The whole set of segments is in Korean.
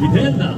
준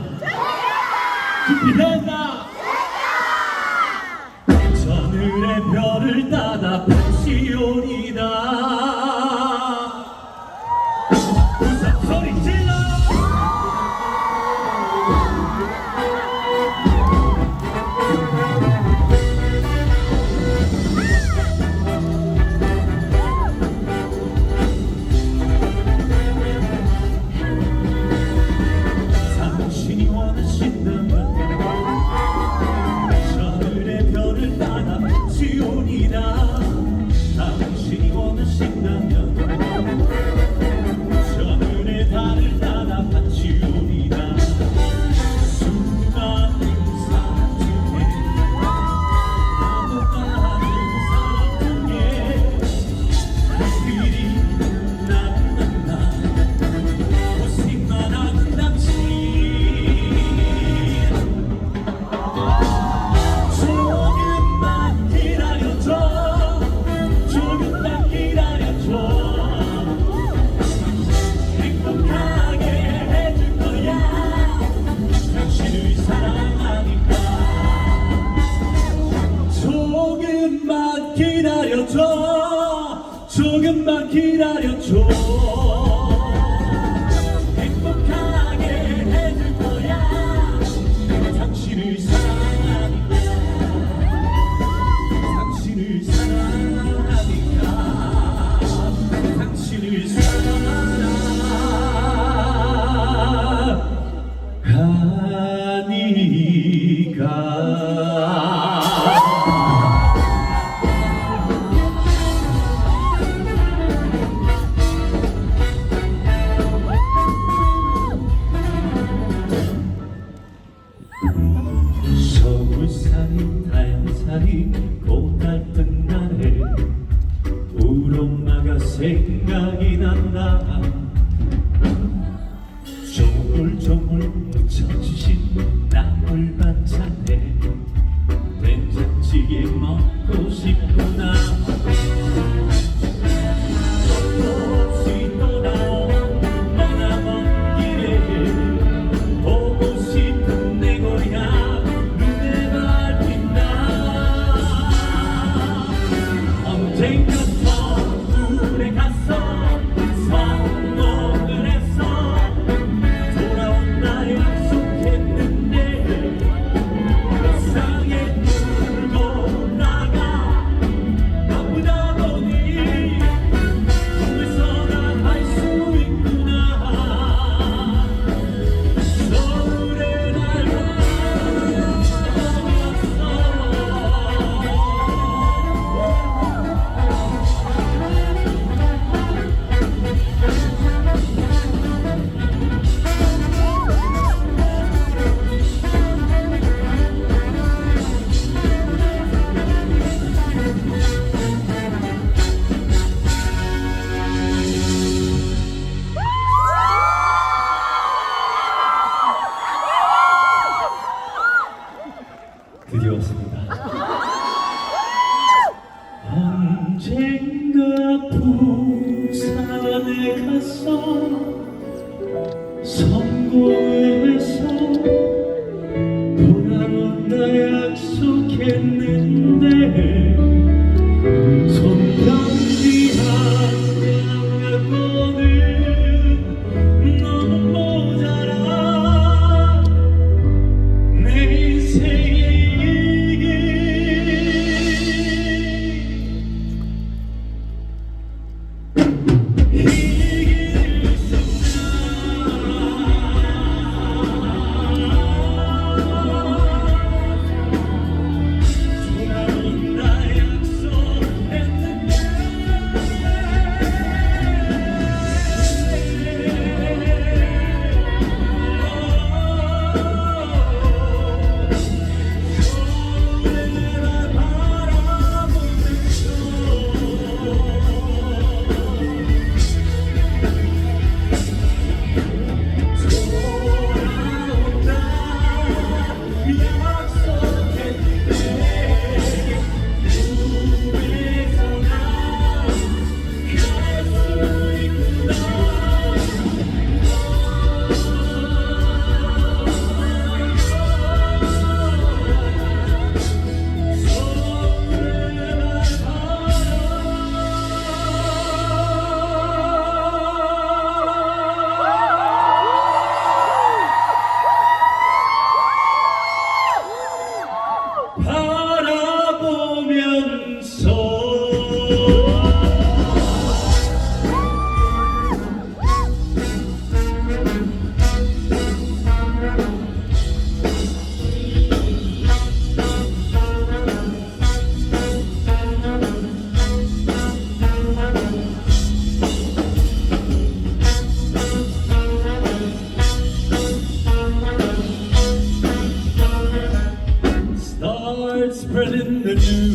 spreading the news.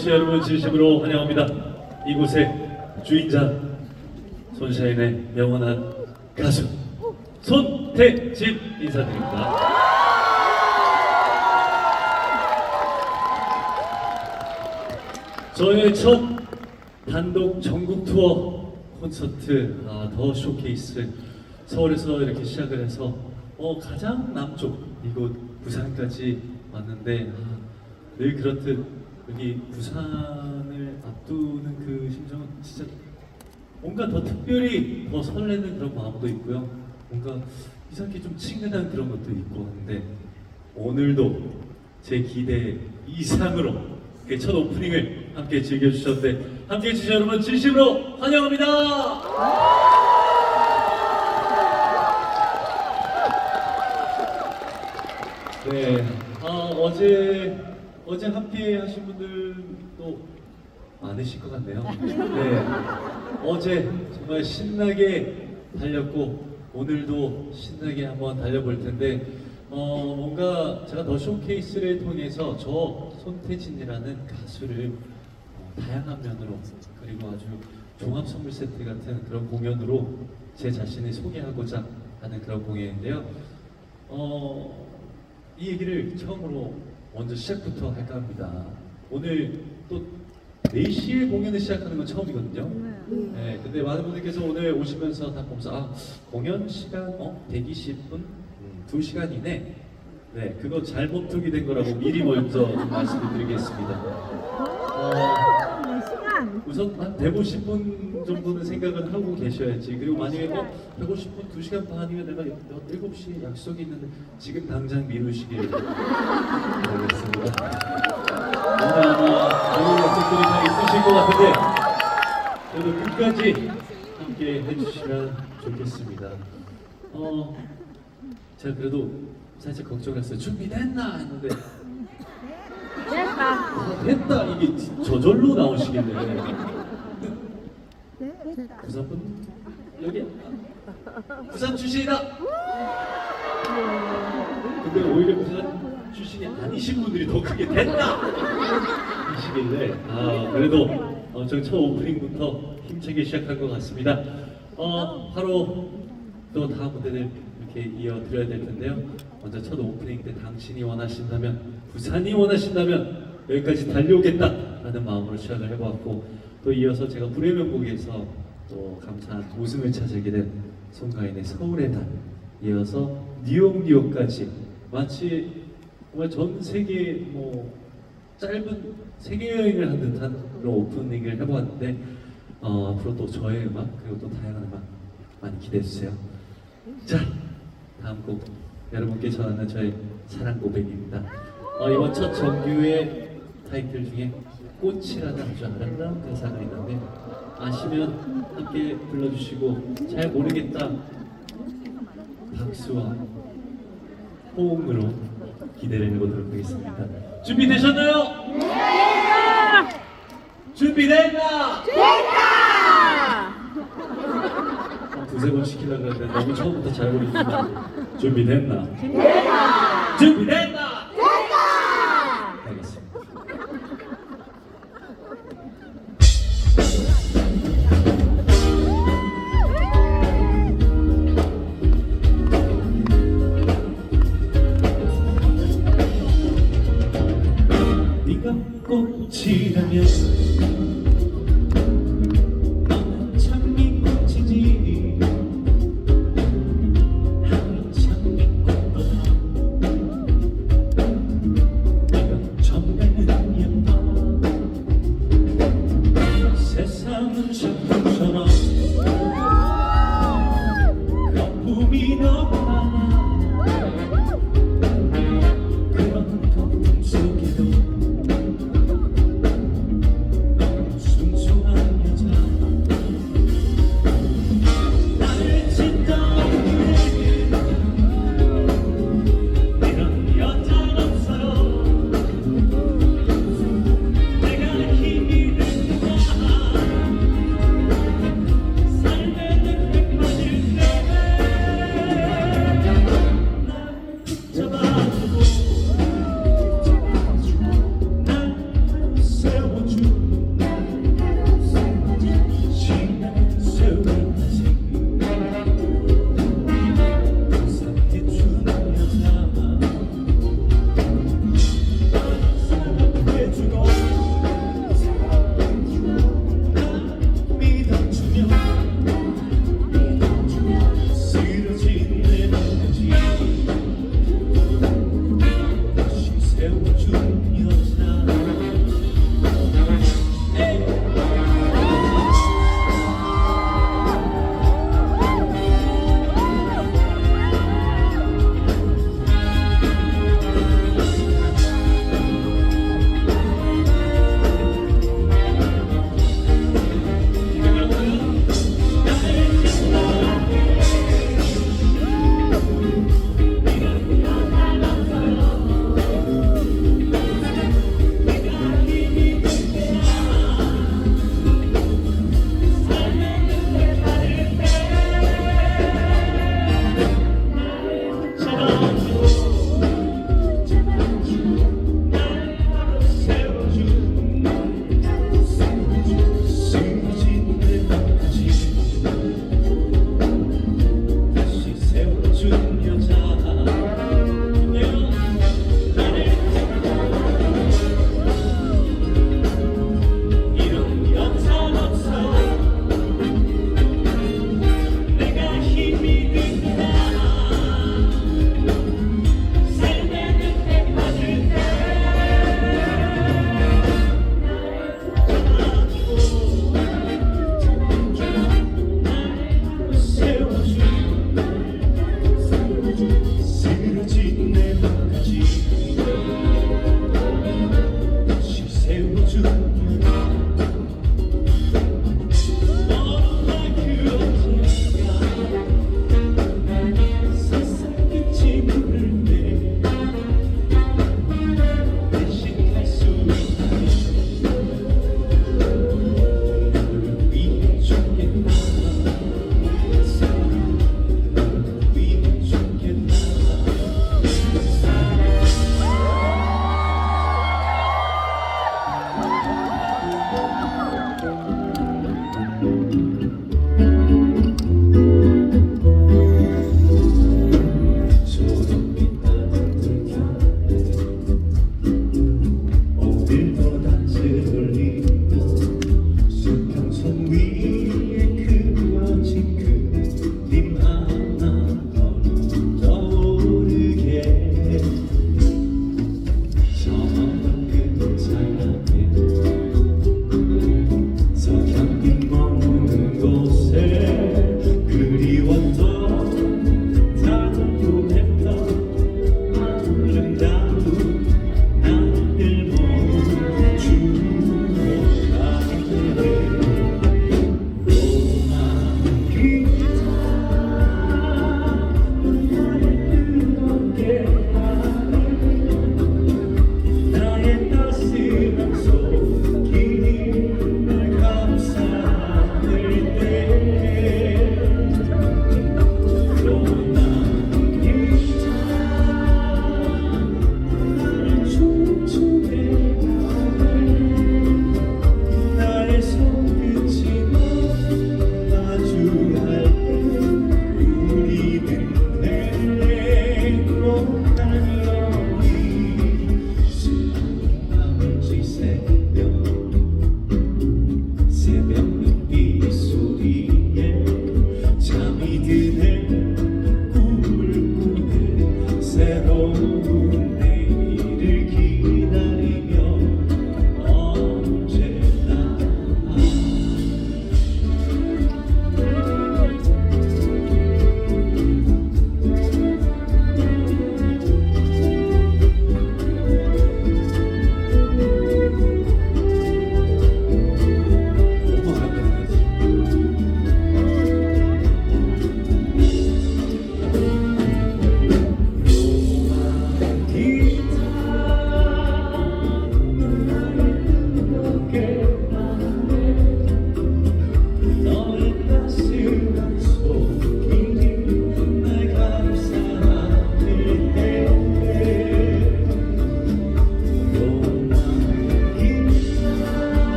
오신 여러분 진심으로 환영합니다. 이곳의 주인자 손샤인의 영원한 가수 손태진 인사드립니다. 저의 첫 단독 전국 투어 콘서트 아, 더 쇼케이스 서울에서 이렇게 시작을 해서 어, 가장 남쪽 이곳 부산까지 왔는데 아, 늘 그렇듯 여기 부산을 앞두는 그 심정은 진짜 뭔가 더 특별히 더 설레는 그런 마음도 있고요. 뭔가 이상하게 좀 친근한 그런 것도 있고 하는데 오늘도 제 기대 이상으로 첫 오프닝을 함께 즐겨주셨는데 함께 해주신 여러분 진심으로 환영합니다. 네, 아, 어제 어제 함께 하신 분들도 많으실 것 같네요. 네, 어제 정말 신나게 달렸고 오늘도 신나게 한번 달려볼 텐데 어, 뭔가 제가 더 쇼케이스를 통해서 저 손태진이라는 가수를 어, 다양한 면으로 그리고 아주 종합 선물 세트 같은 그런 공연으로 제 자신을 소개하고자 하는 그런 공연인데요. 어, 이 얘기를 처음으로 먼저 시작부터 할까 합니다. 오늘 또 4시에 공연을 시작하는 건 처음이거든요. 네, 근데 많은 분들께서 오늘 오시면서 다 보면서 아, 공연 시간 어, 120분? 음, 2시간 이내? 네, 그거 잘못 투기된 거라고 미리 먼저 말씀을 드리겠습니다. 어. 우선 한 150분 정도는 생각을 하고 계셔야지. 그리고 만약에 뭐 150분, 2시간 반이면 내가 7시에 약속이 있는데 지금 당장 미루시길 바라겠습니다. 오늘 아마 좋은 약속들이 다 있으실 것 같은데 그래도 끝까지 함께 해주시면 좋겠습니다. 어, 제가 그래도 살짝 걱정했어요. 준비됐나? 했는데 됐다. 이게 저절로 나오시길래 부산분 여기 부산 출신이다. 근데 오히려 부산 출신이 아니신 분들이 더 크게 됐다 이시길래 아 그래도 어, 저첫 오프닝부터 힘차게 시작한 것 같습니다. 어 바로 또 다음 무대를 이렇게 이어드려야 될 텐데요. 먼저 첫 오프닝 때 당신이 원하신다면 부산이 원하신다면 여기까지 달려오겠다라는 마음으로 시작을 해보았고 또 이어서 제가 불의 명곡에서 또 감사한 우승을 차지하게 된 송가인의 서울의 달 이어서 뉴욕 뉴욕까지 마치 정말 전 세계 뭐 짧은 세계 여행을 한 듯한 그런 오프닝을 해보았는데 어, 앞으로 또 저의 음악 그리고 또 다양한 음악 많이 기대해 주세요. 자 다음 곡 여러분께 전하는 저의 사랑 고백입니다. 어, 이번 첫 정규의 타이틀 중에 꽃이라는 아주 아름다운 가사가 있는데 아시면 함께 불러주시고 잘 모르겠다 박수와 호응으로 기대를 해보도록 하겠습니다. 준비되셨나요? 네! 준비됐나? 됐다. 두세 번 시키려고 했는데 너무 처음부터 잘 모르겠지만 준비됐나? 됐다! 준비됐나?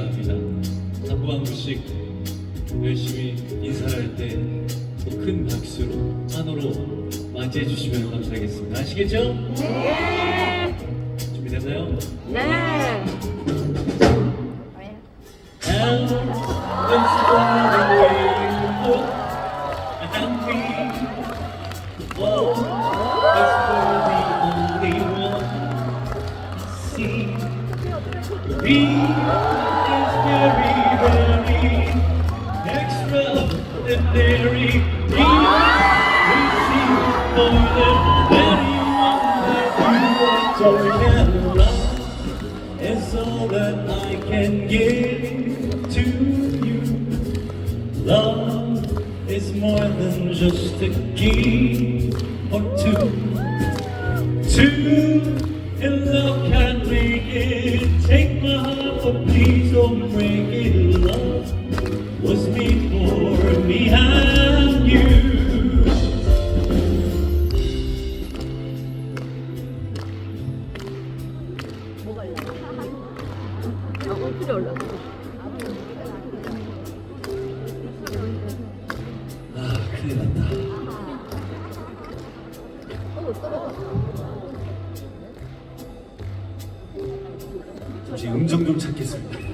합니다. 한분한 분씩 열심히 인사를 할때 큰 박수로 환호로 맞이해 주시면 감사하겠습니다. 아시겠죠? 네. 준비됐나요? 네. You can love is all that I can give to you. Love is more than just a key or. Two 음정 좀 찾겠습니다.